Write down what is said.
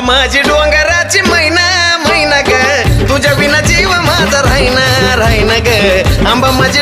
माझी डोंगराची मैना मैना ग. तुझ्या विना जीव माझा राहीना राहीना ग. आंबा माझी